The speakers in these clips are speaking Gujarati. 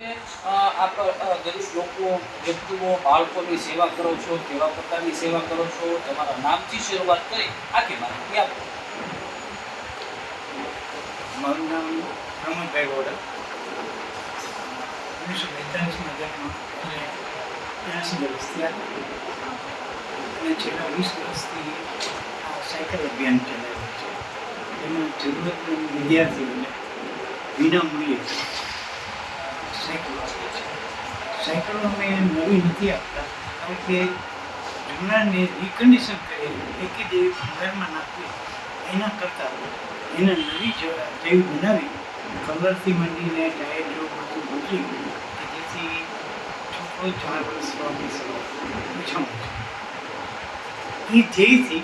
અ, આપ ગરીબ લોકો વ્યક્તિઓ બાળકોની સેવા કરો છો કેવા પ્રકારની સેવા કરો છો તમારા નામથી શરૂઆત કરી આખી માહિતી આપો. મારું નામ રમણભાઈ ગોડા. ઓગણીસો બેતાલીસમાં જન્મ અને ત્યાંસી વર્ષ થયા અને છેલ્લા વીસ વર્ષથી આ સાયકલ અભિયાન ચલાવ્યું છે. એમાં જરૂરતમંદ વિદ્યાર્થીઓને વિનામૂલ્યે સાયકલો આપીએ છીએ સાયકલો અમે નવી નથી આપતા કારણ કે જૂનાને રિકન્ડિશન કરી એકી જેવી ભંગારમાં નાખવી એના કરતાં એને નવી જેવી બનાવી કલરથી માંડીને ટાયરો બધું બદલી કે જેથી છોકરો ચાર વર્ષ વાપરી શકે ઓછામાં ઓછું એ ધ્યેયથી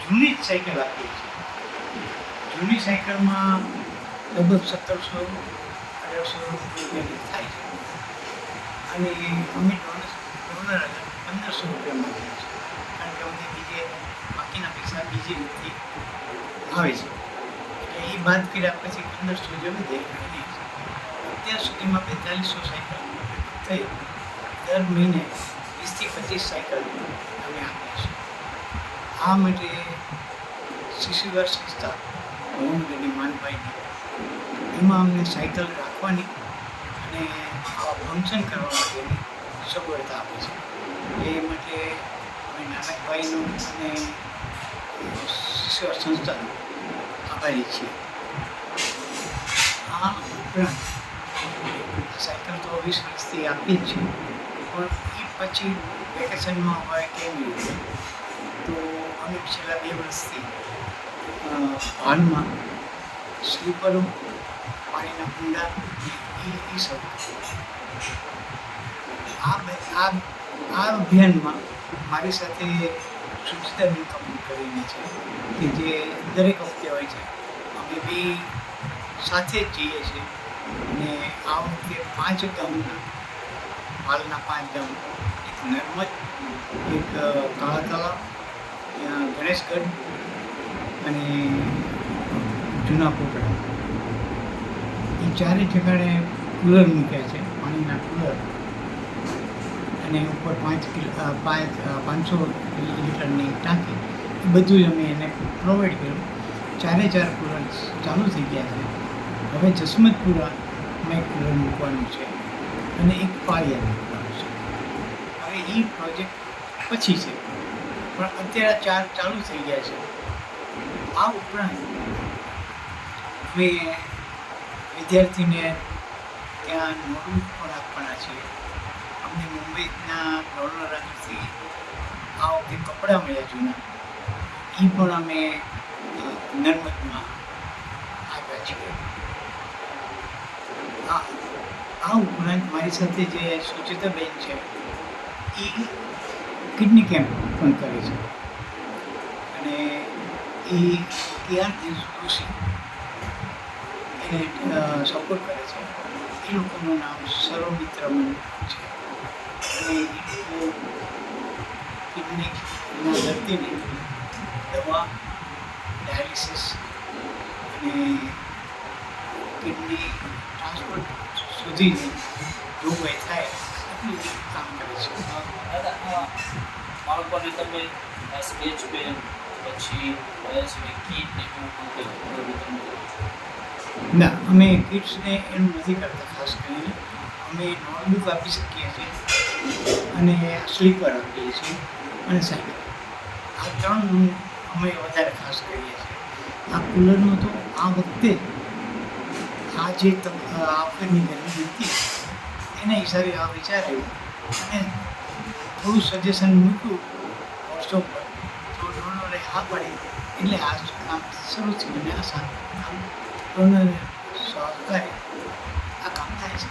જૂની જ સાયકલ આપીએ છીએ જૂની સાયકલમાં લગભગ સત્તરસો અઢારસો રૂપિયાની થાય છે અને અમે ડોલર પંદરસો રૂપિયા માંગીએ છે કારણ કે અમને બીજે બાકીના પૈસા બીજી રીતે આવે છે એ બાદ કર્યા પછી પંદરસો દે અત્યાર સુધીમાં બેતાલીસો સાયકલ થઈ દર મહિને વીસથી પચીસ સાયકલ અમે આપીએ છીએ આ માટે શિશુવાર સંસ્થા ભવનગરની માનભાઈની એમાં અમને સાયકલ રાખવાની અને ફંક્શન કરવા માટેની સગવડતા આપે છે. એ માટે અમે નાનકભાઈનું અને શિશુવાર સંસ્થાનો આભારી છીએ. આ ઉપરાંત સાયકલ તો વીસ વર્ષથી આપી જ છે, પણ એ પછી વેકેશનમાં હોય કેમ રીતે તો અમે છેલ્લા બે વર્ષથી હાલમાં સ્લીપરો પાણીના કુંડા એ સૌ આ આ અભિયાનમાં મારી સાથે સુચિતાબેન કપૂર કરીને છે, કે જે દરેક વખતે હોય છે. અમે બી સાથે જ જઈએ છીએ અને આ વખતે પાંચ ગામ હાલના પાંચ ગામ, એક નર્મદ, એક કાળા તળાવ ગણેશગઢ અને જૂના પોપડા ચારે ઠેકાણે કુલર મૂક્યા છે, પાણીના કુલર. અને ઉપર પાંચ કિલો પાંચ પાંચસો લીટરની ટાંકી. એ બધું જ અમે એને પ્રોવાઈડ કર્યું. ચારે ચાર કુલર ચાલુ થઈ ગયા છે. હવે જસમતપુરા મેં કુલર મૂકવાનું છે. અને એક પાળિયા મૂકવાનું છે. હવે એ પ્રોજેક્ટ પછી છે. પણ અત્યારે ચાર ચાલુ થઈ ગયા છે. આ ઉપરાંત અમે વિદ્યાર્થીને ત્યાં નોટબુક પણ આપવાના છીએ અમને મુંબઈના ડોલર આગળથી આ વખતે કપડાં મળ્યા જૂના. એ પણ અમે નર્મદમાં આપ્યા છીએ. આ ઉપરાંત મારી સાથે જે સુચિતાબેન છે એ કિડની કેમ્પ પણ કરે છે. અને એ કેઆર કૃષિ એને સપોર્ટ કરે છે. એ લોકોનું નામ સર્વમિત્ર મંડળ છે. અને એ લોકો કિડનીના દર્દીને દવા ડાયાલિસિસ અને કિડની ટ્રાન્સપોર્ટ સુધીની જોગવાઈ થાય એટલું કામ કરે છે. બાળકોને તમે સ્કેચ પેન, પછી કીટ ને એવું ના, અમે કિડ્સને એનું નથી કરતા ખાસ કરીને. અમે નોટબુક આપી શકીએ છીએ અને સ્લીપર આપીએ છીએ અને સાયકલ. આ ત્રણ અમે વધારે ખાસ કરીએ છીએ. આ કુલરનો તો આ વખતે આ જે આ વખતની ગરમી હતી, એના હિસાબે આ વિચાર અને થોડું સજેશન મૂક્યું વોટ્સઅપ પર. તો ડોનરે હા પાડી. એટલે આ કામ શરૂ થયું અને આ સારું કામ ડોનરે સહકારે આ કામ થાય છે